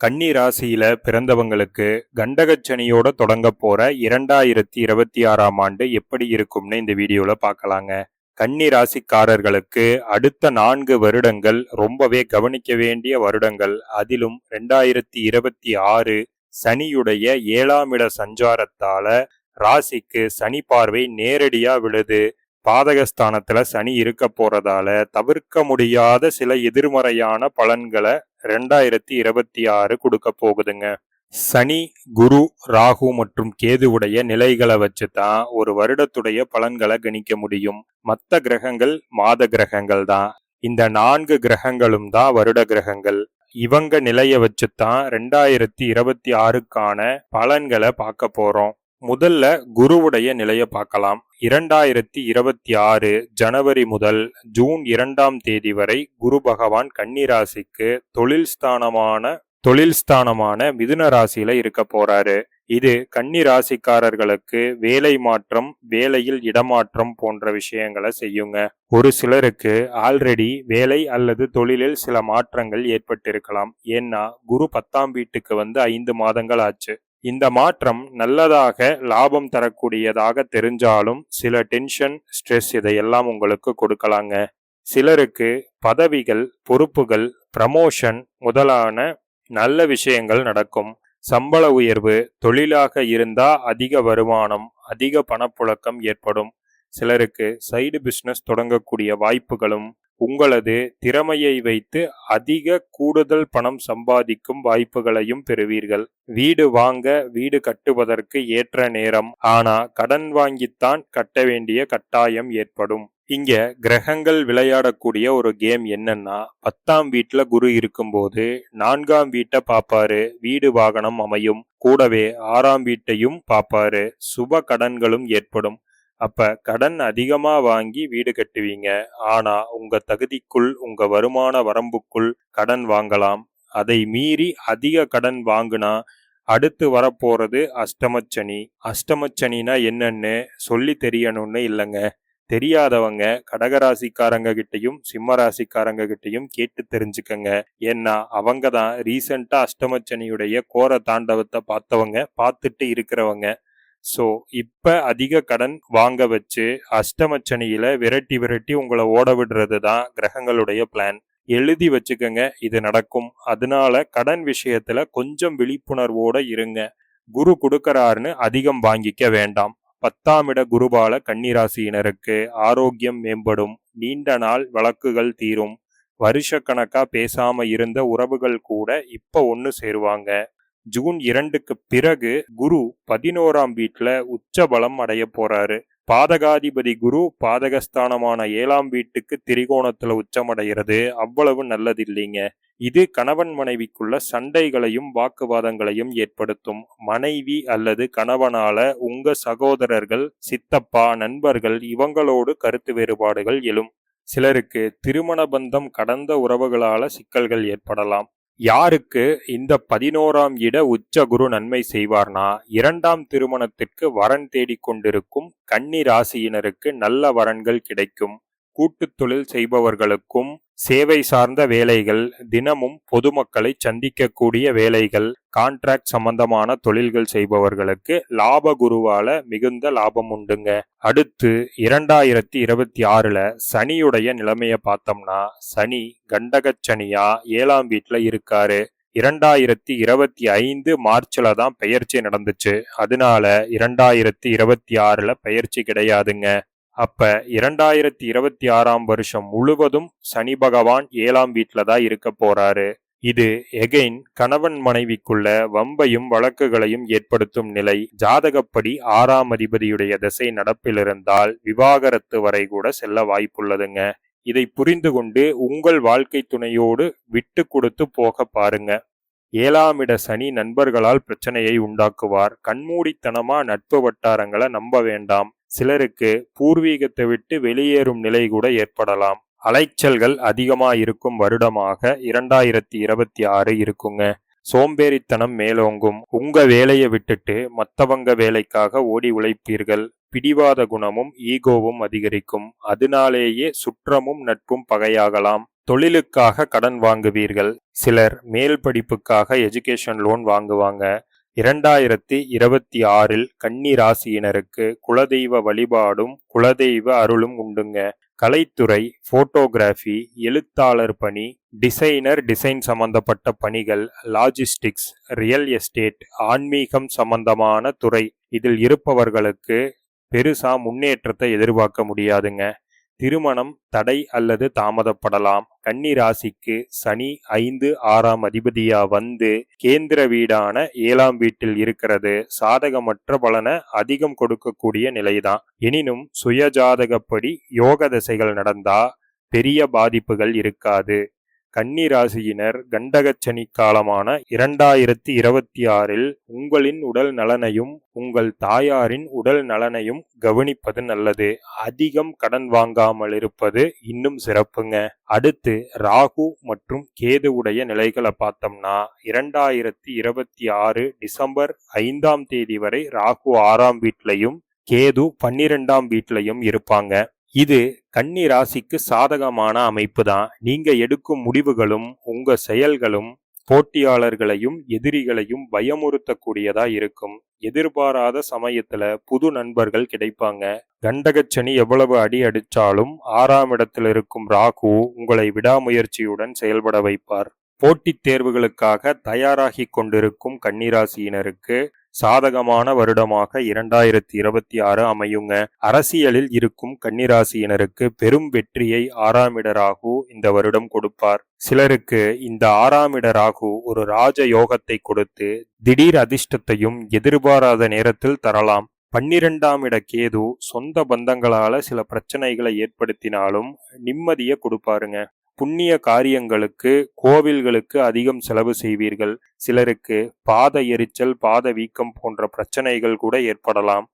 கன்னி ராசியில பிறந்தவங்களுக்கு கண்டகச்சனியோட தொடங்க போற இரண்டாயிரத்தி இருபத்தி ஆறாம் ஆண்டு எப்படி இருக்கும்னு இந்த வீடியோல பார்க்கலாங்க கன்னி ராசிக்காரர்களுக்கு அடுத்த நான்கு வருடங்கள் ரொம்பவே கவனிக்க வேண்டிய வருடங்கள். அதிலும் ரெண்டாயிரத்தி இருபத்தி ஆறு சனியுடைய ஏழாம் இட சஞ்சாரத்தால ராசிக்கு சனி பார்வை நேரடியா விழுது. பாதகஸ்தானத்துல சனி இருக்க போறதால தவிர்க்க முடியாத சில எதிர்மறையான பலன்களை ரெண்டாயிரத்தி இருபத்தி ஆறு கொடுக்க போகுதுங்க. சனி குரு ராகு மற்றும் கேதுவுடைய நிலைகளை வச்சு தான் ஒரு வருடத்துடைய பலன்களை கணிக்க முடியும். மற்ற கிரகங்கள் மாத கிரகங்கள் தான். இந்த நான்கு கிரகங்களும் தான் வருட கிரகங்கள். இவங்க நிலையை வச்சு தான் ரெண்டாயிரத்தி இருபத்தி ஆறுக்கான பலன்களை பார்க்க போறோம். முதல்ல குருவுடைய நிலையை பார்க்கலாம். இரண்டாயிரத்தி இருபத்தி ஆறு ஜனவரி முதல் ஜூன் இரண்டாம் தேதி வரை குரு பகவான் கன்னிராசிக்கு தொழில் ஸ்தானமான தொழில் ஸ்தானமான மிதுன ராசியில இருக்க போறாரு. இது கன்னி ராசிக்காரர்களுக்கு வேலை மாற்றம் வேலையில் இடமாற்றம் போன்ற விஷயங்களை செய்யுங்க. ஒரு சிலருக்கு ஆல்ரெடி வேலை அல்லது தொழிலில் சில மாற்றங்கள் ஏற்பட்டிருக்கலாம். ஏன்னா குரு பத்தாம் வீட்டுக்கு வந்து ஐந்து மாதங்கள் ஆச்சு. இந்த மாற்றம் நல்லதாக லாபம் தரக்கூடியதாக தெரிஞ்சாலும் சில டென்ஷன் ஸ்ட்ரெஸ் இதையெல்லாம் உங்களுக்கு கொடுக்கலாங்க. சிலருக்கு பதவிகள் பொறுப்புகள் ப்ரமோஷன் முதலான நல்ல விஷயங்கள் நடக்கும். சம்பள உயர்வு தொழிலாக இருந்தா அதிக வருமானம் அதிக பணப்புழக்கம் ஏற்படும். சிலருக்கு சைடு பிஸ்னஸ் தொடங்கக்கூடிய வாய்ப்புகளும் உங்களது திறமையை வைத்து அதிக கூடுதல் பணம் சம்பாதிக்கும் வாய்ப்புகளையும் பெறுவீர்கள். வீடு வாங்க வீடு கட்டுவதற்கு ஏற்ற நேரம். ஆனா கடன் வாங்கித்தான் கட்ட வேண்டிய கட்டாயம் ஏற்படும். இங்க கிரகங்கள் விளையாடக்கூடிய ஒரு கேம் என்னன்னா பத்தாம் வீட்டுல குரு இருக்கும்போது நான்காம் வீட்டை பாப்பாரு வீடு வாகனம் அமையும். கூடவே ஆறாம் வீட்டையும் பாப்பாரு. சுப கடன்களும் ஏற்படும். அப்போ கடன் அதிகமாக வாங்கி வீடு கட்டுவீங்க. ஆனால் உங்கள் தகுதிக்குள் உங்கள் வருமான வரம்புக்குள் கடன் வாங்கலாம். அதை மீறி அதிக கடன் வாங்கினா அடுத்து வரப்போகிறது அஷ்டமச்சனி. அஷ்டமச்சனினா என்னன்னு சொல்லி தெரியணும்னு இல்லைங்க. தெரியாதவங்க கடகராசிக்காரங்க கிட்டையும் சிம்ம ராசிக்காரங்க கிட்டையும் கேட்டு தெரிஞ்சுக்கங்க. ஏன்னா அவங்க தான் ரீசெண்டா அஷ்டமச்சனியுடைய கோர தாண்டவத்தை பார்த்தவங்க பார்த்துட்டு இருக்கிறவங்க. ஸோ இப்போ அதிக கடன் வாங்க வச்சு அஷ்டமச்சனியில் விரட்டி விரட்டி உங்களை ஓட விடுறது தான் கிரகங்களுடைய பிளான் எழுதி வச்சுக்கோங்க இது நடக்கும். அதனால கடன் விஷயத்தில் கொஞ்சம் விழிப்புணர்வோடு இருங்க. குரு கொடுக்கறாருன்னு அதிகம் வாங்கிக்க வேண்டாம். பத்தாம் இட குருபால கன்னிராசியினருக்கு ஆரோக்கியம் மேம்படும். நீண்ட நாள் வழக்குகள் தீரும். வருஷக்கணக்காக பேசாமல் இருந்த உறவுகள் கூட இப்போ ஒன்று சேருவாங்க. ஜூன் இரண்டுக்கு பிறகு குரு பதினோராம் வீட்டில் உச்ச பலம் அடைய போறாரு. பாதகாதிபதி குரு பாதகஸ்தானமான ஏழாம் வீட்டுக்கு திரிகோணத்துல உச்சமடைகிறது. அவ்வளவு நல்லது இல்லைங்க இது கணவன் மனைவிக்குள்ள சண்டைகளையும் வாக்குவாதங்களையும் ஏற்படுத்தும். மனைவி அல்லது கணவனால உங்க சகோதரர்கள் சித்தப்பா நண்பர்கள் இவங்களோடு கருத்து வேறுபாடுகள் எழும். சிலருக்கு திருமண பந்தம் கடந்த உறவுகளால சிக்கல்கள் ஏற்படலாம். யாருக்கு இந்த பதினோராம் இட உச்ச குரு நன்மை செய்வார்னா இரண்டாம் திருமணத்திற்கு வரன் தேடிக்கொண்டிருக்கும் கன்னி ராசியினருக்கு நல்ல வரன்கள் கிடைக்கும். கூட்டுத் தொழில் செய்பவர்களுக்கும் சேவை சார்ந்த வேலைகள் தினமும் பொதுமக்களை சந்திக்கக்கூடிய வேலைகள் கான்ட்ராக்ட் சம்பந்தமான தொழில்கள் செய்பவர்களுக்கு லாப குருவால மிகுந்த லாபம் உண்டுங்க. அடுத்து இரண்டாயிரத்தி இருபத்தி ஆறுல சனியுடைய நிலைமைய பார்த்தோம்னா சனி கண்டகச்சனியா ஏழாம் வீட்டுல இருக்காரு. இரண்டாயிரத்தி இருபத்தி ஐந்து மார்ச்ல தான் பெயர்ச்சி நடந்துச்சு. அதனால இரண்டாயிரத்தி இருபத்தி ஆறுல பெயர்ச்சி கிடையாதுங்க. அப்ப இரண்டாயிரத்தி இருபத்தி ஆறாம் வருஷம் முழுவதும் சனி பகவான் ஏழாம் வீட்டில தான் இருக்க போறாரு. இது எகைன் கணவன் மனைவிக்குள்ள வம்பையும் வழக்குகளையும் ஏற்படுத்தும் நிலை. ஜாதகப்படி ஆறாம் அதிபதியுடைய திசை நடப்பிலிருந்தால் விவாகரத்து வரை கூட செல்ல வாய்ப்புள்ளதுங்க. இதை புரிந்து கொண்டு உங்கள் வாழ்க்கை துணையோடு விட்டு கொடுத்து போக பாருங்க. ஏழாம் இட சனி நண்பர்களால் பிரச்சனையை உண்டாக்குவார். கண்மூடித்தனமா நட்பு வட்டாரங்களை நம்ப வேண்டாம். சிலருக்கு பூர்வீகத்தை விட்டு வெளியேறும் நிலை கூட ஏற்படலாம். அலைச்சல்கள் அதிகமாக இருக்கும் வருடமாக இரண்டாயிரத்தி இருபத்தி ஆறு இருக்குங்க. சோம்பேறித்தனம் மேலோங்கும். உங்க வேலையை விட்டுட்டு மத்தவங்க வேலைக்காக ஓடி உழைப்பீர்கள். பிடிவாத குணமும் ஈகோவும் அதிகரிக்கும். அதனாலேயே சுற்றமும் நட்பும் பகையாகலாம். தொழிலுக்காக கடன் வாங்குவீர்கள். சிலர் மேல் படிப்புக்காக எஜுகேஷன் லோன் வாங்குவாங்க. இரண்டாயிரத்தி இருபத்தி ஆறில் கன்னி ராசியினருக்கு குலதெய்வ வழிபாடும் குலதெய்வ அருளும் உண்டுங்க. கலைத்துறை ஃபோட்டோகிராஃபி எழுத்தாளர் பணி டிசைனர் டிசைன் சம்பந்தப்பட்ட பணிகள் லாஜிஸ்டிக்ஸ் ரியல் எஸ்டேட் ஆன்மீகம் சம்பந்தமான துறை. இதில் இருப்பவர்களுக்கு பெருசா முன்னேற்றத்தை எதிர்பார்க்க முடியாதுங்க. திருமணம் தடை அல்லது தாமதப்படலாம். கன்னி ராசிக்கு சனி ஐந்து ஆறாம் அதிபதியா வந்து கேந்திர வீடான ஏழாம் வீட்டில் இருக்கிறது. சாதகமற்ற பலனை அதிகம் கொடுக்கக்கூடிய நிலைதான். எனினும் சுயஜாதகப்படி யோக திசைகள் நடந்தா பெரிய பாதிப்புகள் இருக்காது. கன்னி ராசியினர் கண்டகச்சனி காலமான இரண்டாயிரத்தி இருபத்தி ஆறில் உங்களின் உடல் நலனையும் உங்கள் தாயாரின் உடல் நலனையும் கவனிப்பது நல்லது. அதிகம் கடன் வாங்காமல் இருப்பது இன்னும் சிறப்புங்க. அடுத்து ராகு மற்றும் கேது உடைய நிலைகளை பார்த்தோம்னா இரண்டாயிரத்தி இருபத்தி ஆறு டிசம்பர் ஐந்தாம் தேதி வரை ராகு ஆறாம் வீட்லையும் கேது பன்னிரெண்டாம் வீட்லையும் இருப்பாங்க. இது கன்னி ராசிக்கு சாதகமான அமைப்பு தான். நீங்க எடுக்கும் முடிவுகளும் உங்க செயல்களும் போட்டியாளர்களையும் எதிரிகளையும் பயமுறுத்தக்கூடியதா இருக்கும். எதிர்பாராத சமயத்துல புது நண்பர்கள் கிடைப்பாங்க. கண்டகச்சனி எவ்வளவு அடி அடிச்சாலும் ஆறாம் இடத்தில் இருக்கும் ராகு உங்களை விடாமுயற்சியுடன் செயல்பட வைப்பார். போட்டித் தேர்வுகளுக்காக தயாராகி கொண்டிருக்கும் கன்னிராசியினருக்கு சாதகமான வருடமாக இரண்டாயிரத்தி இருபத்தி ஆறு அமையுங்க. அரசியலில் இருக்கும் கன்னிராசியினருக்கு பெரும் வெற்றியை ஆறாமிட ராகு இந்த வருடம் கொடுப்பார். சிலருக்கு இந்த ஆறாமிட ராகு ஒரு ராஜ யோகத்தை கொடுத்து திடீர் அதிர்ஷ்டத்தையும் எதிர்பாராத நேரத்தில் தரலாம். பன்னிரெண்டாம் இட கேது சொந்த பந்தங்களால சில பிரச்சனைகளை ஏற்படுத்தினாலும் நிம்மதியை கொடுப்பாருங்க. புண்ணிய காரியங்களுக்கு கோவில்களுக்கு அதிகம் செலவு செய்வீர்கள். சிலருக்கு பாத எரிச்சல் பாத வீக்கம் போன்ற பிரச்சனைகள் கூட ஏற்படலாம்.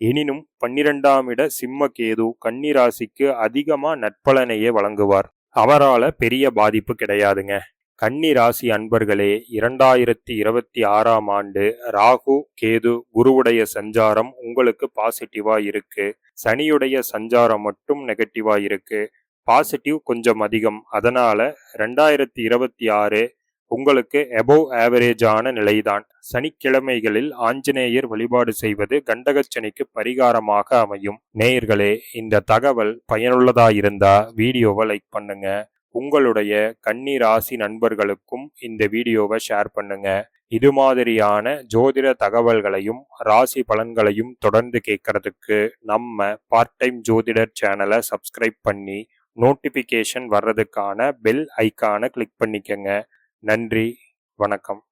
எனினும் பன்னிரெண்டாம் இட சிம்ம கேது கன்னிராசிக்கு அதிகமா நட்பலனையே வழங்குவார். அவரால பெரிய பாதிப்பு கிடையாதுங்க. கன்னி ராசி அன்பர்களே இரண்டாயிரத்தி இருபத்தி ஆறாம் ஆண்டு ராகு கேது குருவுடைய சஞ்சாரம் உங்களுக்கு பாசிட்டிவா இருக்கு. சனியுடைய சஞ்சாரம் மட்டும் நெகட்டிவா இருக்கு. பாசிட்டிவ் கொஞ்சம் அதிகம். அதனால் ரெண்டாயிரத்தி இருபத்தி ஆறு உங்களுக்கு எபோவ் ஆவரேஜான நிலைதான். சனிக்கிழமைகளில் ஆஞ்சநேயர் வழிபாடு செய்வது கண்டகச்சனிக்கு பரிகாரமாக அமையும். நேயர்களே இந்த தகவல் பயனுள்ளதாயிருந்தா வீடியோவை லைக் பண்ணுங்க. உங்களுடைய கன்னி ராசி நண்பர்களுக்கும் இந்த வீடியோவை ஷேர் பண்ணுங்க. இது மாதிரியான ஜோதிட தகவல்களையும் ராசி பலன்களையும் தொடர்ந்து கேட்கறதுக்கு நம்ம பார்ட் டைம் ஜோதிடர் சேனலை சப்ஸ்கிரைப் பண்ணி நோட்டிஃபிகேஷன் வர்றதுக்கான பெல் ஐக்கானை கிளிக் பண்ணிக்கங்க. நன்றி வணக்கம்.